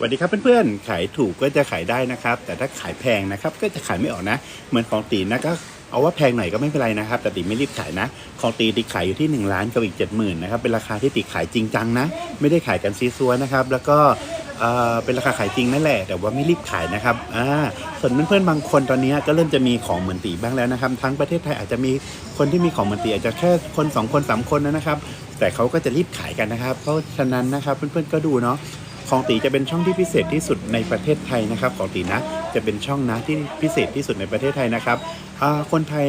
สวัสดีครับเพื่อนๆ ขายถูกก็จะขายได้นะครับ แต่ถ้าขายแพงนะครับก็จะขายไม่ออกนะ เหมือนของตีนะก็เอาว่าแพงหน่อยก็ไม่เป็นไรนะครับ แต่ตีไม่รีบขายนะ ของตีตีขายอยู่ที่ 1 ล้านกับอีก 7 0,000นะครับ เป็นราคาที่ตีขายจริงจังนะ ไม่ได้ขายกันซีซัวนะครับ แล้วก็เออเป็นราคาขายจริงนั่นแหละ แต่ว่าไม่รีบขายนะครับอ่าส่วนเพื่อนๆบางคนตอนนี้ก็เริ่มจะมีของเหมือนตีบ้างแล้วนะครับ ทั้งประเทศไทยอาจจะมีคนที่มีของเหมือนตีอาจจะแค่คนสองคนสามคนนะครับ แต่เขาก็จะรีบขายกันนะครับ เพราะฉะนั้นนะครับเพื่อนๆก็ดูเนาะ ของตีจะเป็นช่องที่พิเศษที่สุดในประเทศไทยนะครับ ของตีนะจะเป็นช่องนะที่พิเศษที่สุดในประเทศไทยนะครับคนไทย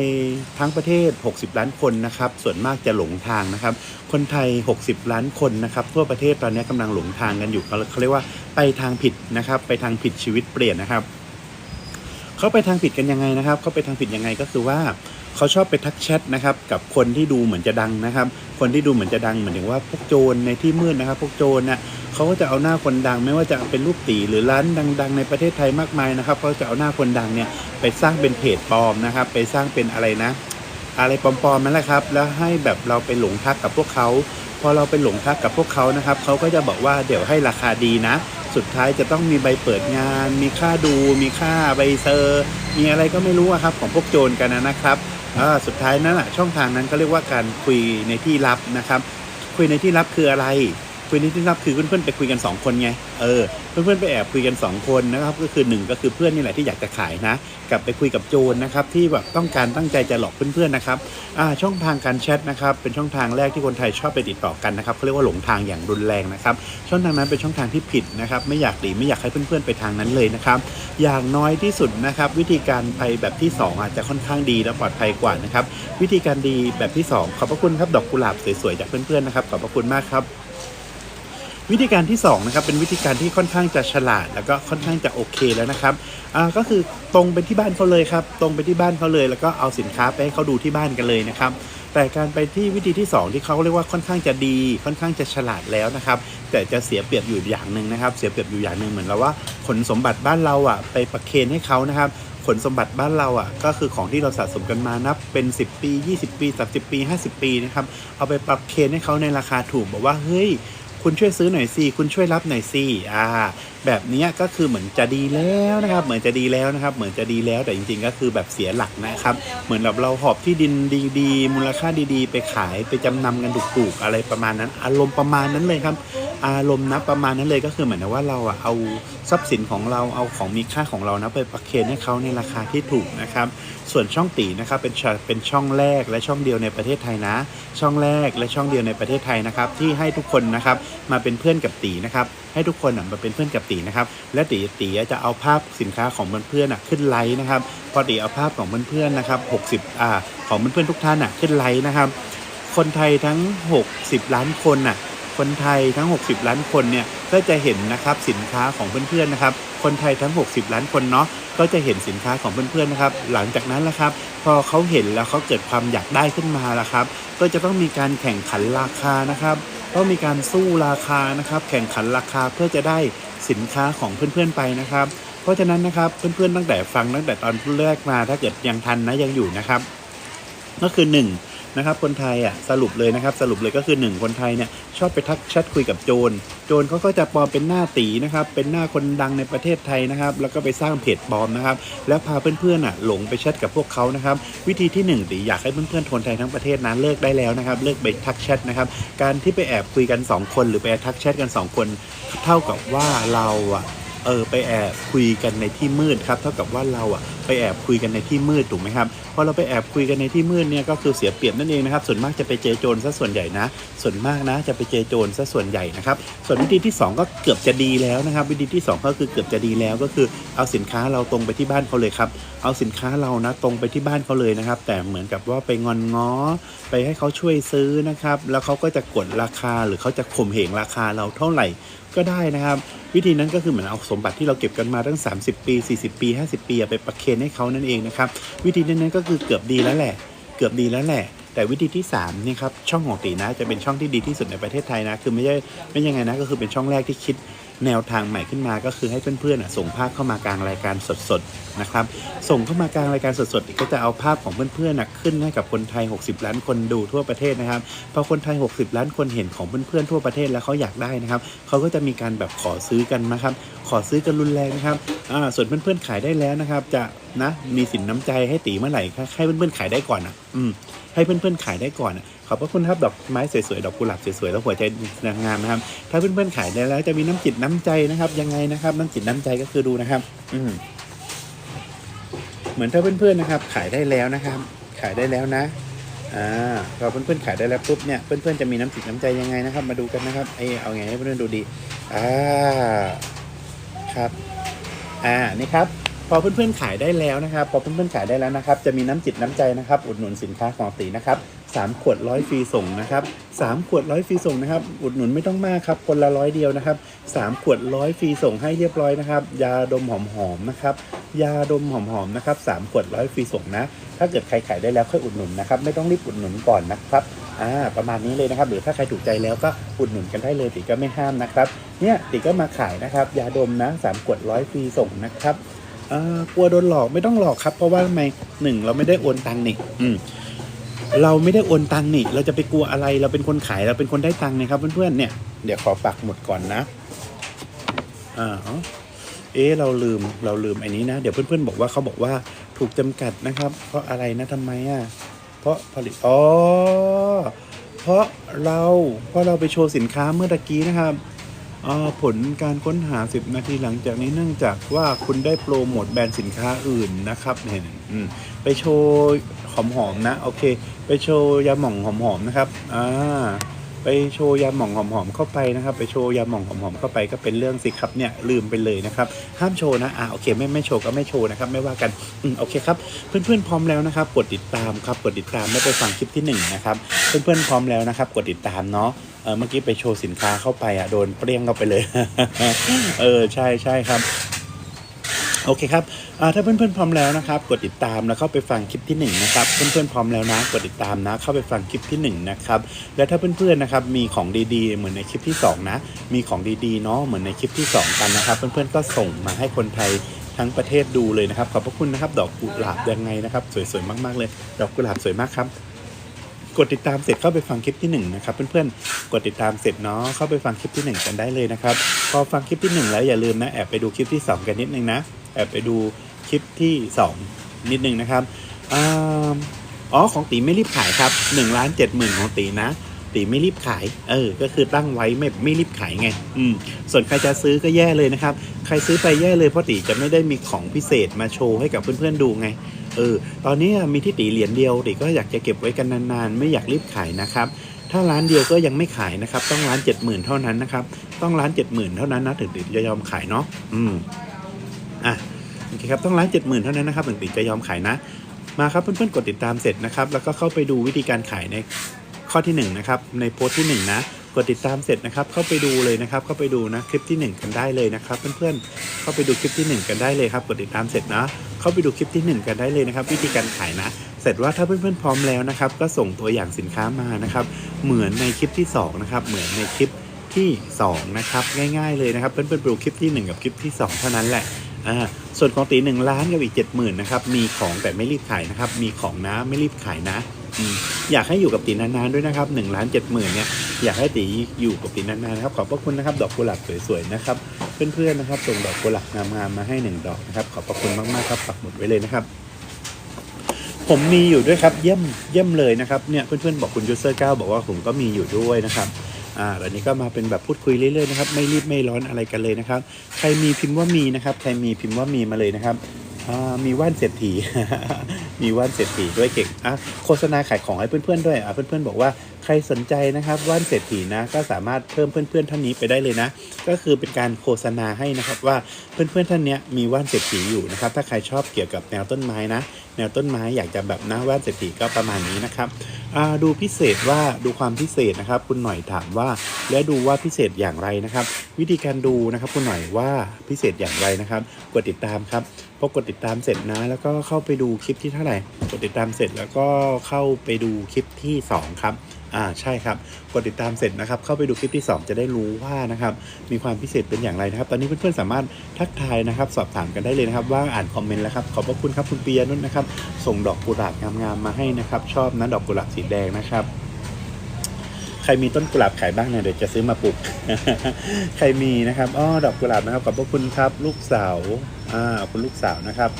ทั้งประเทศ 60 ล้านคนนะครับ ส่วนมากจะหลงทางนะครับ คนไทย 60 ล้านคนนะครับ ทั่วประเทศตอนนี้กำลังหลงทางกันอยู่เขาเขาเรียกว่าไปทางผิดนะครับ ไปทางผิดชีวิตเปลี่ยนนะครับเขาไปทางผิดกันยังไงนะครับเขาไปทางผิดยังไงก็คือว่า เขาชอบไปทักแชทนะครับกับคนที่ดูเหมือนจะดังนะครับ คนที่ดูเหมือนจะดังเหมือนถึงว่าพวกโจรในที่มืดนะครับ พวกโจรน่ะเขาก็จะเอาหน้าคนดัง ไม่ว่าจะเป็นรูปตีหรือร้านดัง ๆ ในประเทศไทยมากมายนะครับเขาจะเอาหน้าคนดังเนี่ยไปสร้างเป็นเพจปลอมนะครับ ไปสร้างเป็นอะไรนะ อะไรปลอมๆนั่นแหละครับ แล้วให้แบบเราไปหลงทักกับพวกเขาพอเราไปหลงทักกับพวกเขานะครับเขาก็จะบอกว่าเดี๋ยวให้ราคาดีนะ สุดท้ายจะต้องมีใบเปิดงาน มีค่าดู มีค่าใบเซอร์ มีอะไรก็ไม่รู้ครับของพวกโจรกันนะครับ สุดท้ายนั่นแหละช่องทางนั้นเขาเรียกว่าการคุยในที่ลับนะครับ คุยในที่ลับคืออะไร คุยในที่ลับคือเพื่อนๆไปคุยกัน2คนไงเออเพื่อนๆไปแอบคุยกัน 2 คนนะครับก็คือหนึ่งก็คือเพื่อนนี่แหละที่อยากจะขายนะกลับไปคุยกับโจรนะครับที่แบบต้องการตั้งใจจะหลอกเพื่อนๆนะครับอ่าช่องทางการแชทนะครับเป็นช่องทางแรกที่คนไทยชอบไปติดต่อกันนะครับเขาเรียกว่าหลงทางอย่างรุนแรงนะครับช่องทางนั้นเป็นช่องทางที่ผิดนะครับไม่อยากดีไม่อยากให้เพื่อนๆไปทางนั้นเลยนะครับอย่างน้อยที่สุดนะครับวิธีการไปแบบที่สองอาจจะค่อนข้างดีและปลอดภัยกว่านะครับวิธีการดีแบบที่สองขอบพระคุณครับดอกกุหลาบสวยๆจากเพื่อนๆนะครับขอบพระคุณมากครับ วิธีการที่2นะครับเป็นวิธีการที่ค่อนข้างจะฉลาด แล้วก็ค่อนข้างจะโอเคแล้วนะครับอ่าก็คือตรงไปที่บ้านเขาเลยครับตรงไปที่บ้านเขาเลย แล้วก็เอาสินค้าไปให้เขาดูที่บ้านกันเลยนะครับแต่การไปที่วิธีที่ 2 ที่เขาเรียกว่าค่อนข้างจะดี ค่อนข้างจะฉลาดแล้วนะครับ แต่จะเสียเปรียบอยู่อย่างหนึ่งนะครับ เสียเปรียบอยู่อย่างหนึ่งเหมือนเราว่าขนสมบัติบ้านเราอะไปประเคนให้เขานะครับขนสมบัติบ้านเราอะก็คือของที่เราสะสมกันมานับเป็น 10 ปี 20 ปี 30 ปี 50 ปีนะครับเอาไปปรับเคนให้เขาในราคาถูกบอกว่าเฮ้ย คุณช่วยซื้อหน่อยสิคุณช่วยรับหน่อยสิอ่าแบบนี้ก็คือเหมือนจะดีแล้วนะครับ เหมือนจะดีแล้วนะครับ เหมือนจะดีแล้วแต่จริง ๆ ก็คือแบบเสียหลักนะครับ เหมือนแบบเราหอบที่ดินดีๆ มูลค่าดีๆ ไปขายไปจำนำกันถูกๆอะไรประมาณนั้น อารมณ์ประมาณนั้นเลยครับ อารมณ์นะประมาณนั้นเลยก็คือเหมือนว่าเราอะเอาทรัพย์สินของเราเอาของมีค่าของเรานะไปประเคนให้เขาในราคาที่ถูกนะครับ ส่วนช่องตีนะครับเป็นเป็นช่องแรกและช่องเดียวในประเทศไทยนะ ช่องแรกและช่องเดียวในประเทศไทยนะครับ ที่ให้ทุกคนนะครับมาเป็นเพื่อนกับตีนะครับ ให้ทุกคนมาเป็นเพื่อนกับตีนะครับ และตีตีจะเอาภาพสินค้าของเพื่อนๆอะขึ้นไลน์นะครับพอตีเอาภาพของเพื่อนๆนะครับ60อ่าของเพื่อนๆทุกท่านอะขึ้นไลน์นะครับ คนไทยทั้ง 60 ล้านคนน่ะคนไทยทั้ง 60 ล้านคนเนี่ยก็จะเห็นนะครับสินค้าของเพื่อนๆนะครับ คนไทยทั้ง 60 ล้านคนเนาะก็จะเห็นสินค้าของเพื่อนๆนะครับ หลังจากนั้นละครับ พอเขาเห็นแล้วเขาเกิดความอยากได้ขึ้นมาละครับ ก็จะต้องมีการแข่งขันราคานะครับ ต้องมีการสู้ราคานะครับ แข่งขันราคาเพื่อจะได้สินค้าของเพื่อนๆไปนะครับ เพราะฉะนั้นนะครับเพื่อนๆตั้งแต่ฟังตั้งแต่ตอนแรกมาถ้าเกิดยังทันนะยังอยู่นะครับ ก็คือ 1 นะครับคนไทยอะสรุปเลยนะครับสรุปเลยก็คือ 1 คนไทยเนี่ยชอบไปทักแชทคุยกับโจรโจรเขาก็จะปลอมเป็นหน้าตีนะครับเป็นหน้าคนดังในประเทศไทยนะครับแล้วก็ไปสร้างเพจปลอมนะครับแล้วพาเพื่อนๆอะหลงไปแชทกับพวกเขานะครับวิธีที่ 1 ตีอยากให้เพื่อนๆคนไทยทั้งประเทศนั้นเลิกได้แล้วนะครับเลิกไปทักแชทนะครับการที่ไปแอบคุยกัน 2 คน หรือไปทักแชทกัน 2 คน เท่ากับว่าเราอะ เออไปแอบคุยกันในที่มืดครับเท่ากับว่าเราอะไปแอบคุยกันในที่มืดถูกไหมครับพอเราไปแอบคุยกันในที่มืดเนี่ยก็คือเสียเปรียบนั่นเองนะครับส่วนมากจะไปเจอโจรซะส่วนใหญ่นะ ส่วนมากนะจะไปเจอโจรซะส่วนใหญ่นะครับส่วนวิธีที่สองก็เกือบจะดีแล้วนะครับ วิธีที่สองก็คือเกือบจะดีแล้วก็คือเอาสินค้าเราตรงไปที่บ้านเขาเลยครับเอาสินค้าเรานะตรงไปที่บ้านเขาเลยนะครับ แต่เหมือนกับว่าไปงอนง้อ ไปให้เขาช่วยซื้อนะครับ แล้วเขาก็จะกดราคาหรือเขาจะข่มเหงราคาเราเท่าไหร่ ก็ได้นะครับ วิธีนั้นก็คือเหมือนเอาสมบัติที่เราเก็บกันมาตั้ง 30 ปี 40 ปี 50 ปีไปประเคนให้เขานั่นเองนะครับ วิธีนั้นก็คือเกือบดีแล้วแหละ เกือบดีแล้วแหละแต่วิธีที่3นี่ครับช่องของตีนะจะเป็นช่องที่ดีที่สุดในประเทศไทยนะ คือไม่ใช่ไม่ยังไงนะก็คือเป็นช่องแรกที่คิด แนวทางใหม่ขึ้นมาก็คือให้เพื่อนๆส่งภาพเข้ามากลางรายการสดๆนะครับ ส่งเข้ามากลางรายการสดๆก็จะเอาภาพของเพื่อนๆขึ้นให้กับคนไทย 60 ล้านคนดูทั่วประเทศนะครับพอคนไทย 60 ล้านคนเห็นของเพื่อนๆทั่วประเทศแล้วเขาอยากได้นะครับเขาก็จะมีการแบบขอซื้อกันนะครับ ขอซื้อกันรุนแรงนะครับอ่าส่วนเพื่อนๆขายได้แล้วนะครับ จะนะมีสินน้ำใจให้ตีเมื่อไหร่ให้เพื่อนๆขายได้ก่อนอะ อืมให้เพื่อนๆขายได้ก่อนอะ ขอบพระคุณครับดอกไม้สวยๆ ดอกกุหลาบสวยๆ แล้วหัวใจนางงามนะครับ ถ้าเพื่อนๆ ขายได้แล้วจะมีน้ำจิตน้ำใจนะครับ ยังไงนะครับ น้ำจิตน้ำใจก็คือดูนะครับ อืมเหมือนถ้าเพื่อนๆ นะครับ ขายได้แล้วนะครับ ขายได้แล้วนะ อ่าพอเพื่อนๆ ขายได้แล้วปุ๊บเนี่ย เพื่อนๆ จะมีน้ำจิตน้ำใจยังไงนะครับ มาดูกันนะครับเอเอาไงให้เพื่อนๆ ดูดี อ่า ครับ อ่า นี่ครับพอเพื่อนๆขายได้แล้วนะครับ พอเพื่อนๆขายได้แล้วนะครับ จะมีน้ำจิตน้ำใจนะครับ อุดหนุนสินค้าของตีนะครับ สามขวดร้อยฟรีส่งนะครับสามขวดร้อยฟรีส่งนะครับ อุดหนุนไม่ต้องมากครับ คนละร้อยเดียวนะครับสามขวดร้อยฟรีส่งให้เรียบร้อยนะครับ ยาดมหอมๆนะครับ ยาดมหอมๆนะครับสามขวดร้อยฟรีส่งนะ ถ้าเกิดใครขายได้แล้วค่อยอุดหนุนนะครับ ไม่ต้องรีบอุดหนุนก่อนนะครับอ่าประมาณนี้เลยนะครับ หรือถ้าใครถูกใจแล้วก็อุดหนุนกันได้เลยติก็ไม่ห้ามนะครับ เนี่ยติก็มาขายนะครับ ยาดมนะสามขวดร้อยฟรีส่งนะครับอ่ากลัวโดนหลอกไม่ต้องหลอกครับ เพราะว่าทำไมหนึ่งเราไม่ได้โอนตังค์นี่อืม เราไม่ได้โอนตังค์นี่ เราจะไปกลัวอะไร เราเป็นคนขายเราเป็นคนได้ตังค์นี่ครับเพื่อนๆเนี่ย เดี๋ยวขอปักหมุดก่อนนะอ่าเอ๊ะเราลืมเราลืมไอ้นี้นะ เดี๋ยวเพื่อนๆบอกว่าเขาบอกว่าถูกจำกัดนะครับ เพราะอะไรนะทำไมอะเพราะผลิตอ๋อเพราะเราเพราะเราไปโชว์สินค้าเมื่อตะกี้นะครับ ผลการค้นหา 10 นาทีหลังจากนี้เนื่องจากว่าคุณได้โปรโมทแบรนด์สินค้าอื่นนะครับเนี่ยอืมไปโชว์หอมๆนะ โอเค ไปโชว์ยาหม่องหอมๆนะครับอ่าไปโชว์ยาหม่องหอมๆเข้าไปนะครับ ไปโชว์ยาหม่องหอมๆเข้าไปก็เป็นเรื่องสิครับเนี่ยลืมไปเลยนะครับ ห้ามโชว์นะอ่าโอเคไม่ไม่โชว์ก็ไม่โชว์นะครับไม่ว่ากันอืมโอเคครับเพื่อนๆพร้อมแล้วนะครับ กดติดตามครับกดติดตามแล้วไปฟังคลิปที่หนึ่งนะครับเพื่อนๆพร้อมแล้วนะครับ กดติดตามเนาะ เออเมื่อกี้ไปโชว์สินค้าเข้าไปอะโดนเปรี้ยงเข้าไปเลย เออใช่ใช่ครับ โอเคครับอ่าถ้าเพื่อนๆพร้อมแล้วนะครับ กดติดตามแล้วเข้าไปฟังคลิปที่หนึ่งนะครับเพื่อนๆพร้อมแล้วนะ กดติดตามนะ เข้าไปฟังคลิปที่หนึ่งนะครับและถ้าเพื่อนๆนะครับมีของดีๆ เหมือนในคลิปที่สองนะ มีของดีๆเนาะเหมือนในคลิปที่สองกันนะครับ เพื่อนๆก็ส่งมาให้คนไทยทั้งประเทศดูเลยนะครับขอบพระคุณนะครับ ดอกกุหลาบยังไงนะครับ สวยๆมากๆเลย ดอกกุหลาบสวยมากครับ กดติดตามเสร็จเข้าไปฟังคลิปที่หนึ่งนะครับเพื่อนๆกดติดตามเสร็จเนาะเข้าไปฟังคลิปที่หนึ่งกันได้เลยนะครับพอฟังคลิปที่หนึ่งแล้วอย่าลืมนะแอบไปดูคลิปที่สองกันนิดนึงนะแอบไปดูคลิปที่สองนิดนึงนะครับอ๋อของตีไม่รีบขายครับหนึ่งล้านเจ็ดหมื่นของตีนะตีไม่รีบขาย เออ ก็คือตั้งไว้ไม่ไม่รีบขายไง อืม ส่วนใครจะซื้อก็แย่เลยนะครับ ใครซื้อไปแย่เลยเพราะตีจะไม่ได้มีของพิเศษมาโชว์ให้กับเพื่อนๆดูไง เออตอนนี้มีที่ตีเหรียญเดียวตีก็อยากจะเก็บไว้กันนานๆ ไม่อยากรีบขายนะครับ ถ้าร้านเดียวก็ยังไม่ขายนะครับ ต้องร้านเจ็ดหมื่นเท่านั้นนะครับ ต้องร้านเจ็ดหมื่นเท่านั้นนะถึงตีจะยอมขายเนาะอืมอะโอเคครับต้องร้านเจ็ดหมื่นเท่านั้นนะครับถึงตีจะยอมขายนะ มาครับเพื่อนๆกดติดตามเสร็จนะครับ แล้วก็เข้าไปดูวิธีการขายในข้อที่หนึ่งนะครับในโพสต์ที่หนึ่งนะ กดติดตามเสร็จนะครับ เข้าไปดูเลยนะครับ เข้าไปดูนะคลิปที่หนึ่งกันได้เลยนะครับ เพื่อนๆเข้าไปดูคลิปที่หนึ่งกันได้เลยครับ กดติดตามเสร็จนะ เข้าไปดูคลิปที่หนึ่งกันได้เลยนะครับ วิธีการขายนะ เสร็จว่าถ้าเพื่อนๆพร้อมแล้วนะครับ ก็ส่งตัวอย่างสินค้ามานะครับ เหมือนในคลิปที่สองนะครับเหมือนในคลิปที่สองนะครับง่าย ๆเลยนะครับเพื่อนๆดูคลิปที่หนึ่งกับคลิปที่สองเท่านั้นแหละอ่าส่วนของตีหนึ่งล้านกับอีกเจ็ดหมื่นนะครับมีของแต่ไม่รีบขายนะครับมีของนะไม่รีบขายนะ อยากให้อยู่กับตีนานๆด้วยนะครับหนึ่งล้านเจ็ดหมื่นเนี่ยอยากให้ตีอยู่กับตีนานๆนะครับขอบพระคุณนะครับดอกกุหลาบสวยๆนะครับเพื่อนๆนะครับส่งดอกกุหลาบงามๆมาให้หนึ่งดอกนะครับขอบพระคุณมากๆครับปักหมุดไว้เลยนะครับผมมีอยู่ด้วยครับเยี่ยมเยี่ยมเลยนะครับเนี่ยเพื่อนๆบอกคุณยูเซอร์เก้าบอกว่าผมก็มีอยู่ด้วยนะครับอ่าแล้วนี้ก็มาเป็นแบบพูดคุยเรื่อยๆนะครับไม่รีบไม่ร้อนอะไรกันเลยนะครับ ใครมีพิมพ์ว่ามีนะครับ ใครมีพิมพ์ว่ามีมาเลยนะครับอ่ามีว่านเศรษฐี มีว่านเศรษฐีด้วยเก่งอะโฆษณาขายของให้เพื่อนๆด้วยอะเพื่อนๆบอกว่า รสนใจนะครับว่านเศรษฐีนะก็สามารถเพิ่มเพื่อนๆท่านนี้ไปได้เลยนะ ก็คือเป็นการโฆษณาให้นะครับว่าเพื่อนๆท่านเนี้ยมีว่านเศรษฐีอยู่นะครับถ้าใครชอบเกี่ยวกับแนวต้นไม้นะ แนวต้นไม้อยากจะแบบนะว่านเศรษฐีก็ประมาณนี้นะครับอ่าดูพิเศษว่าดูความพิเศษนะครับ คุณหน่อยถามว่า และดูว่าพิเศษอย่างไรนะครับ วิธีการดูนะครับคุณหน่อยว่าพิเศษอย่างไรนะครับ กดติดตามครับพอกดติดตามเสร็จนะ แล้วก็เข้าไปดูคลิปที่เท่าไหร่ กดติดตามเสร็จแล้วก็เข้าไปดูคลิปที่สองครับ อ่าใช่ครับ กดติดตามเสร็จนะครับ เข้าไปดูคลิปที่ 2 จะได้รู้ว่านะครับ มีความพิเศษเป็นอย่างไรนะครับ ตอนนี้เพื่อนๆสามารถทักทายนะครับ สอบถามกันได้เลยนะครับ ว่าอ่านคอมเมนต์แล้วครับ ขอบพระคุณครับคุณปียนุชนะครับ ส่งดอกกุหลาบงามๆมาให้นะครับ ชอบนะดอกกุหลาบสีแดงนะครับใครมีต้นกุหลาบขายบ้างเนี่ยเดี๋ยวจะซื้อมาปลูก ใครมีนะครับอ้อดอกกุหลาบนะครับขอบพระคุณครับ ลูกสาวอ่าคุณลูกสาวนะครับ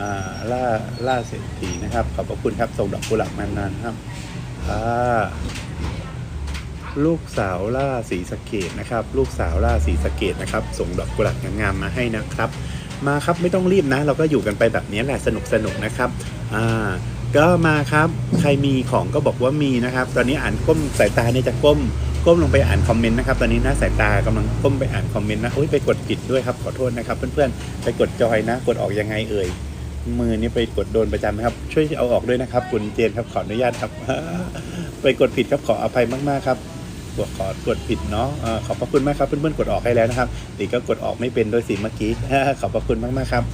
อ่าล่าล่าเศรษฐีนะครับ ขอบพระคุณครับส่งดอกกุหลาบมานานครับ อ่าลูกสาวล่าสีสะเกตนะครับ ลูกสาวล่าสีสะเกตนะครับ ส่งดอกกุหลาบงามๆมาให้นะครับ มาครับไม่ต้องรีบนะ เราก็อยู่กันไปแบบนี้แหละสนุกสนุกๆนะครับอ่าก็มาครับใครมีของก็บอกว่ามีนะครับ ตอนนี้อ่านก้มสายตาเนี่ยจะก้มก้มลงไปอ่านคอมเมนต์นะครับ ตอนนี้หน้าสายตากำลังก้มไปอ่านคอมเมนต์นะโอ้ยไปกดผิดด้วยครับขอโทษนะครับ เพื่อนๆไปกดจอยนะ กดออกยังไงเอ่ย มือนี่ไปกดโดนประจำไหมครับ ช่วยเอาออกด้วยนะครับ คุณเจนครับขออนุญาตครับ ไปกดผิดครับขออภัยมากๆครับกดขอกดผิดเนาะขอบพระคุณมากครับเพื่อนๆกดออกให้แล้วนะครับตีก็กดออกไม่เป็นโดยสิเมื่อกี้ขอบพระคุณมากๆครับ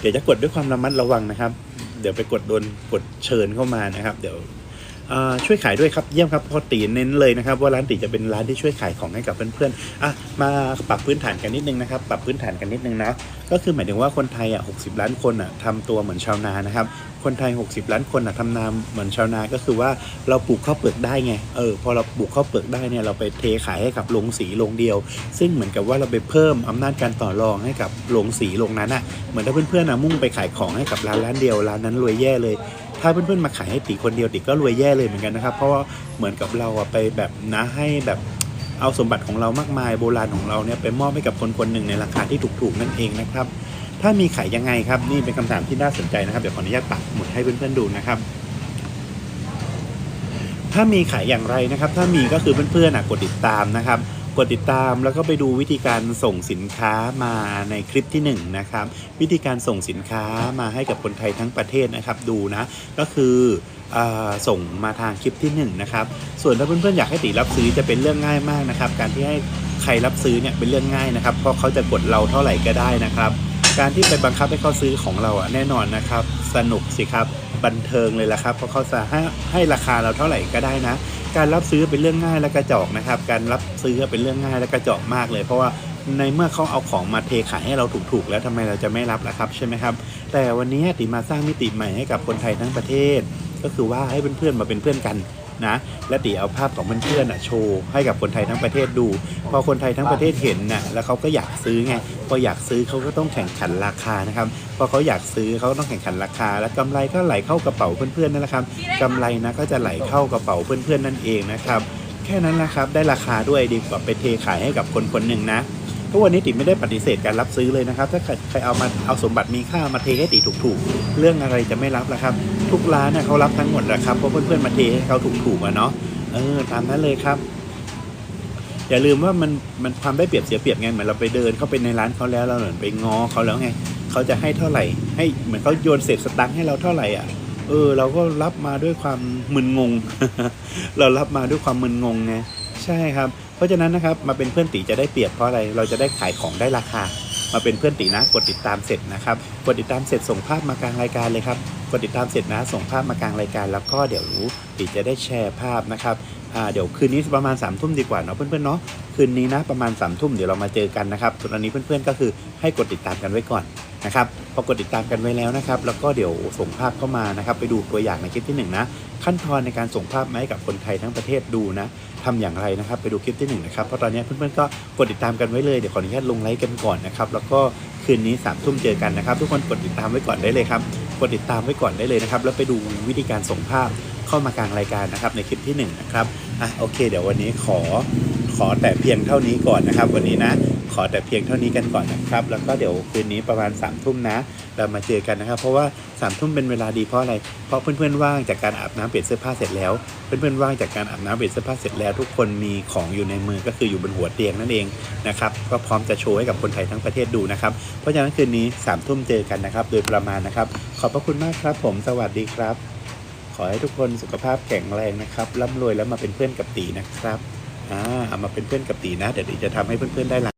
เดี๋ยวจะกดด้วยความระมัดระวังนะครับ เดี๋ยวไปกดโดนกดเชิญเข้ามานะครับ เดี๋ยว ช่วยขายด้วยครับเยี่ยมครับพอตีเน้นเลยนะครับว่าร้านตีจะเป็นร้านที่ช่วยขายของให้กับเพื่อนๆอะมาปรับพื้นฐานกันนิดนึงนะครับ ปรับพื้นฐานกันนิดนึงนะก็คือหมายถึงว่าคนไทยอะ60ล้านคนอะทำตัวเหมือนชาวนานะครับ คนไทย 60 ล้านคนอะทำนาเหมือนชาวนาก็คือว่าเราปลูกข้าวเปลือกได้ไงเออพอเราปลูกข้าวเปลือกได้เนี่ยเราไปเทขายให้กับโรงสีโรงเดียว ซึ่งเหมือนกับว่าเราไปเพิ่มอำนาจการต่อรองให้กับโรงสีโรงนั้นอะเหมือนถ้าเพื่อนๆนะมุ่งไปขายของให้กับร้านร้านเดียวร้านนั้นรวยแย่เลย ถ้าเพื่อนๆมาขายให้ตีคนเดียวตีก็รวยแย่เลยเหมือนกันนะครับ เพราะว่าเหมือนกับเราอะไปแบบนะให้แบบเอาสมบัติของเรามากมายโบราณของเราเนี่ยไปมอบให้กับคนคนหนึ่งในราคาที่ถูกๆนั่นเองนะครับ ถ้ามีขายยังไงครับ นี่เป็นคำถามที่น่าสนใจนะครับเดี๋ยวขออนุญาตปักหมุดให้เพื่อนๆดูนะครับถ้ามีขายอย่างไรนะครับ ถ้ามีก็คือเพื่อนๆกดติดตามนะครับ กดติดตามแล้วก็ไปดูวิธีการส่งสินค้ามาในคลิปที่หนึ่งนะครับ วิธีการส่งสินค้ามาให้กับคนไทยทั้งประเทศนะครับดูนะ ก็คือส่งมาทางคลิปที่หนึ่งนะครับ ส่วนถ้าเพื่อนๆอยากให้ตีรับซื้อจะเป็นเรื่องง่ายมากนะครับ การที่ให้ใครรับซื้อเนี่ยเป็นเรื่องง่ายนะครับ เพราะเขาจะกดเราเท่าไหร่ก็ได้นะครับ การที่ไปบังคับให้เขาซื้อของเราอะแน่นอนนะครับ สนุกสิครับบันเทิงเลยละครับเพราะเขาจะให้ให้ราคาเราเท่าไหร่ก็ได้นะ การรับซื้อเป็นเรื่องง่ายและกระจอกนะครับ การรับซื้อเป็นเรื่องง่ายและกระจอกมากเลย เพราะว่าในเมื่อเขาเอาของมาเทขายให้เราถูกๆ แล้วทำไมเราจะไม่รับล่ะครับใช่ไหมครับ แต่วันนี้ติมาสร้างมิติใหม่ให้กับคนไทยทั้งประเทศ ก็คือว่าให้เพื่อนๆมาเป็นเพื่อนกัน นะและติเอาภาพของเพื่อนๆอะโชว์ให้กับคนไทยทั้งประเทศดู พอคนไทยทั้งประเทศเห็นน่ะแล้วเขาก็อยากซื้อไงพออยากซื้อเขาก็ต้องแข่งขันราคานะครับพอเขาอยากซื้อเขาก็ต้องแข่งขันราคา แล้วกำไรก็ไหลเข้ากระเป๋าเพื่อนๆนั่นแหละครับกำไรนะก็จะไหลเข้ากระเป๋าเพื่อนๆนั่นเองนะครับแค่นั้นนะครับได้ราคาด้วยดีกว่าไปเทขายให้กับคนคนหนึ่งนะ ทุกวันนี้ติไม่ได้ปฏิเสธการรับซื้อเลยนะครับ ถ้าใครใครเอามาเอาสมบัติมีค่ามาเทให้ติถูกๆ เรื่องอะไรจะไม่รับละครับ ทุกร้านเนี่ยเขารับทั้งหมดนะครับเพราะเพื่อนๆมาเทให้เขาถูกๆอะเนาะเออตามนั้นเลยครับอย่าลืมว่ามันมันความได้เปรียบเสียเปรียบไงเหมือนเราไปเดินเข้าไปในร้านเขาแล้วเราเหมือนไปงอเขาแล้วไงเขาจะให้เท่าไหร่ ให้เหมือนเขาโยนเศษสตังค์ให้เราเท่าไหร่อะเออ เราก็รับมาด้วยความมึนงง เรารับมาด้วยความมึนงงไงใช่ครับ เพราะฉะนั้นนะครับมาเป็นเพื่อนตีจะได้เปรียบเพราะอะไรเราจะได้ขายของได้ราคา มาเป็นเพื่อนตีนะกดติดตามเสร็จนะครับกดติดตามเสร็จส่งภาพมากลางรายการเลยครับกดติดตามเสร็จนะส่งภาพมากลางรายการ แล้วก็เดี๋ยวรู้ตีจะได้แชร์ภาพนะครับเดี๋ยวคืนนี้ประมาณ3ามทุ่มดีกว่าเนาะเพื่อนๆเนาะคืนนี้นะประมาณ3ามทุ่มเดี๋ยวเรามาเจอกันนะครับส่วนอันนี้เพื่อนๆก็คือให้กดติดตามกันไว้ก่อน นะครับพอกดติดตามกันไว้แล้วนะครับ แล้วก็เดี๋ยวส่งภาพเข้ามานะครับ ไปดูตัวอย่างในคลิปที่หนึ่งนะ ขั้นตอนในการส่งภาพมาให้กับคนไทยทั้งประเทศดูนะทำอย่างไรนะครับ ไปดูคลิปที่หนึ่งนะครับ เพราะตอนนี้เพื่อนๆก็กดติดตามกันไว้เลย เดี๋ยวขออนุญาตลงไลค์กันก่อนนะครับ แล้วก็คืนนี้สามทุ่มเจอกันนะครับ ทุกคนกดติดตามไว้ก่อนได้เลยครับ กดติดตามไว้ก่อนได้เลยนะครับ แล้วไปดูวิธีการส่งภาพเข้ามากลางรายการนะครับในคลิปที่1นงนะครับ อะโอเค เดี๋ยววันนี้ขอขอแต่เพียงเท่านี้ก่อนนะครับ วันนี้นะ ขอแต่เพียงเท่านี้กันก่อนนะครับ แล้วก็เดี๋ยวคืนนี้ประมาณ3ามทุ่มนะ เรามาเจอกันนะครับ เพราะว่า3ามทุ่มเป็นเวลาดีเพราะอะไร เพราะเพื่อนๆว่างจากการอาบน้ำเปลี่ยนเสื้อผ้าเสร็จแล้ว เพื่อนๆว่างจากการอาบน้ำเปลี่ยนเสื้อผ้าเสร็จแล้ว ทุกคนมีของอยู่ในมือก็คืออยู่บนหัวเตียงนั่นเองนะครับ ก็พร้อมจะโชว์ให้กับคนไทยทั้งประเทศดูนะครับ เพราะฉะนั้นคืนนี้3ามทุ่มเจอกันนะครับ โดยประมาณนะครับ ขอบพระคุณมากครับ ผม สวัสดีครับ ขอให้ทุกคนสุขภาพแข็งแรงนะครับร่ำรวยแล้วมาเป็นเพื่อนกับตีนะครับอ่าเอามาเป็นเพื่อนกับตีนะ เดี๋ยวตีจะทำให้เพื่อนๆได้